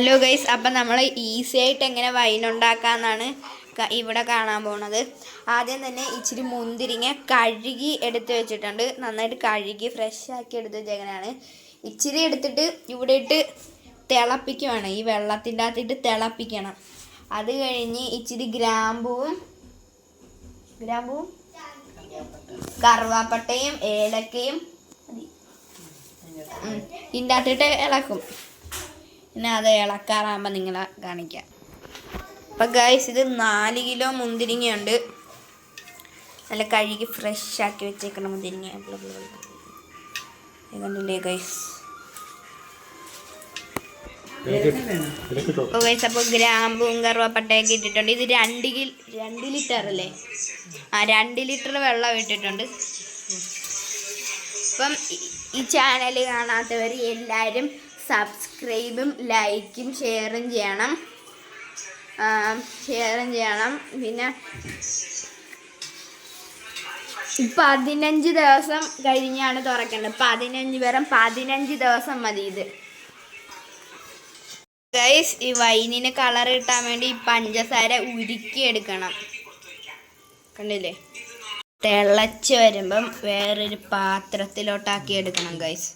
Hello guys അപ്പം നമ്മൾ easy ആയിട്ട് എങ്ങനെ വൈൻ ഉണ്ടാക്കാമെന്നാണ് ഇവിടെ കാണാൻ പോണത്. ആദ്യം തന്നെ ഇച്ചിരി മുന്തിരിങ്ങ കഴുകി എടുത്ത് വെച്ചിട്ടുണ്ട്. നന്നായിട്ട് കഴുകി ഫ്രഷ് ആക്കി എടുത്ത് വെച്ചേക്കണതാണ് ഇച്ചിരി എടുത്തിട്ട് ഇവിടെ ഇട്ട് തിളപ്പിക്കുവാണ്. ഈ വെള്ളത്തിന്റെ അകത്തിട്ട് തിളപ്പിക്കണം. അത് കഴിഞ്ഞ് ഇച്ചിരി ഗ്രാമ്പൂവും ഗ്രാമ്പൂവും കറുവാപ്പട്ടയും ഏലക്കയും. ഇതിന്റെ അകത്തിട്ട് ഇളക്കും. പിന്നെ അത് ഇളക്കാറാകുമ്പോൾ നിങ്ങളെ കാണിക്കാം. അപ്പം ഗൈസ് ഇത് നാല് കിലോ മുന്തിരിങ്ങയുണ്ട്. നല്ല കഴുകി ഫ്രഷ് ആക്കി വെച്ചേക്കണം മുന്തിരിങ്ങ കണ്ടില്ലേ ഗൈസ് അപ്പോൾ ഗൈസ് അപ്പോൾ ഗ്രാമ്പും കറുവപ്പട്ടയൊക്കെ ഇട്ടിട്ടുണ്ട്. ഇത് രണ്ട് കിൽ രണ്ട് ലിറ്റർ അല്ലേ? ആ രണ്ട് ലിറ്റർ വെള്ളം ഇട്ടിട്ടുണ്ട്. അപ്പം ഈ- ഈ ചാനൽ കാണാത്തവർ എല്ലാവരും സബ്സ്ക്രൈബും ലൈക്കും ഷെയറും ചെയ്യണം. ഷെയറും ചെയ്യണം. പിന്നെ പതിനഞ്ച് ദിവസം കഴിഞ്ഞാണ് തുറക്കേണ്ടത്. പതിനഞ്ച് പേരം പതിനഞ്ച് ദിവസം മതി ഇത്. ഗൈസ് ഈ വൈനിന് കളർ കിട്ടാൻ വേണ്ടി ഈ പഞ്ചസാര ഉരുക്കിയെടുക്കണം. കണ്ടില്ലേ? തിളച്ച് വരുമ്പം വേറൊരു പാത്രത്തിലോട്ടാക്കി എടുക്കണം ഗൈസ്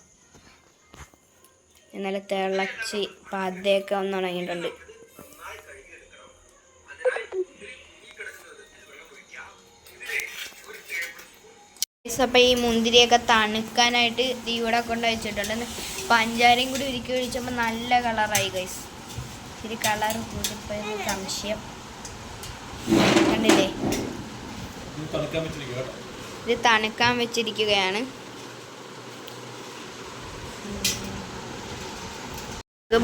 എന്നാലും തിളച്ച് പാതയൊക്കെ ഒന്ന് ഉണങ്ങിയിട്ടുണ്ട്. ഗൈസ്, അപ്പൊ ഈ മുന്തിരിയൊക്കെ തണുക്കാനായിട്ട് തീ ഇവിടെ കൊണ്ട് വെച്ചിട്ടുണ്ട്. പഞ്ചാരയും കൂടി ഉരുക്കി ഒഴിച്ചപ്പോൾ നല്ല കളറായി ഗൈസ് ഇത്തിരി കളർ കൂടിപ്പോയത് സംശയം. കണ്ടില്ലേ? ഇത് തണുക്കാൻ വെച്ചിരിക്കുകയാണ്.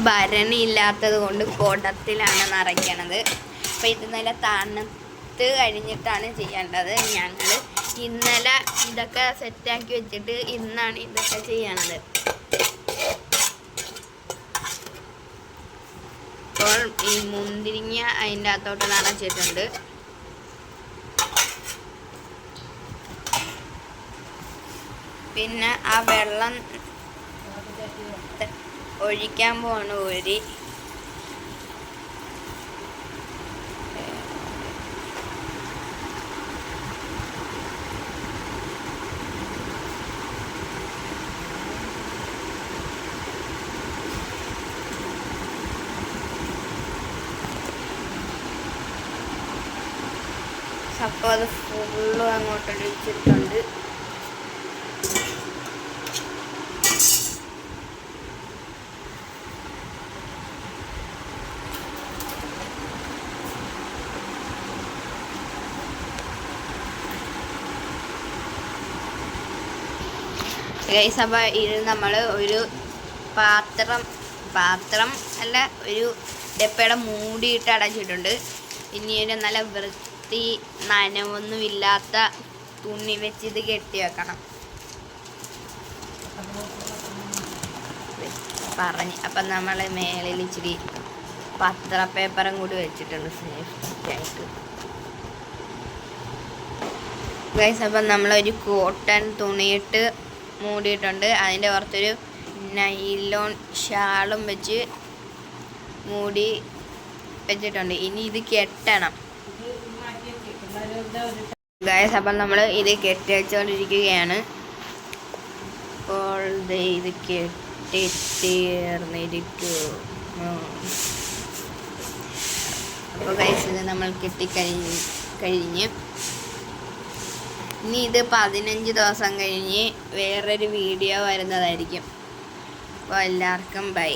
ഭരണി ഇല്ലാത്തത് കൊണ്ട് കുടത്തിലാണ് നിറയ്ക്കണത്. അപ്പം ഇത് നല്ല തണുത്ത് കഴിഞ്ഞിട്ടാണ് ചെയ്യേണ്ടത്. ഞങ്ങൾ ഇന്നലെ ഇതൊക്കെ സെറ്റാക്കി വെച്ചിട്ട് ഇന്നാണ് ഇതൊക്കെ ചെയ്യണത്. അപ്പോൾ ഈ മുന്തിരിങ്ങ അതിന്റെ അകത്തോട്ട് നിറച്ചിട്ടുണ്ട് പിന്നെ ആ വെള്ളം ഒഴിക്കാൻ പോണ ഒരു അപ്പോൾ അത് ഫുള്ളും അങ്ങോട്ട് ഗൈസ് അപ്പോൾ ഇത് നമ്മൾ ഒരു പാത്രം പാത്രം അല്ല ഒരു ഡപ്പയുടെ മൂടിയിട്ട് അടച്ചിട്ടുണ്ട്. ഇനി ഒരു നല്ല വൃത്തി നനവൊന്നുമില്ലാത്ത തുണി വെച്ച് ഇത് കെട്ടി വെക്കണം. പറഞ്ഞ്. അപ്പം നമ്മൾ മേളിൽ ഇച്ചിരി പത്ര പേപ്പറും കൂടി വെച്ചിട്ടുണ്ട് സേഫ്റ്റി ആയിട്ട് ഗൈസ് അപ്പം നമ്മളൊരു കോട്ടൺ തുണിയിട്ട് മൂടിയിട്ടുണ്ട്. അതിന്റെ പുറത്തൊരു നൈലോൺ ഷാളും വെച്ച് മൂടി വെച്ചിട്ടുണ്ട്. ഇനി ഇത് കെട്ടണം. ഗായസ് അപ്പം നമ്മൾ ഇത് കെട്ടി വെച്ചുകൊണ്ടിരിക്കുകയാണ് അപ്പോൾ ഇത് കെട്ടി തീർന്നിരിക്കും അപ്പോൾ ഗൈസ് ഇത് നമ്മൾ കെട്ടിക്കഴിഞ്ഞ് കഴിഞ്ഞ്. ഇനി ഇത് പതിനഞ്ച് ദിവസം കഴിഞ്ഞ് വേറൊരു വീഡിയോ വരുന്നതായിരിക്കും. അപ്പോൾ എല്ലാവർക്കും ബൈ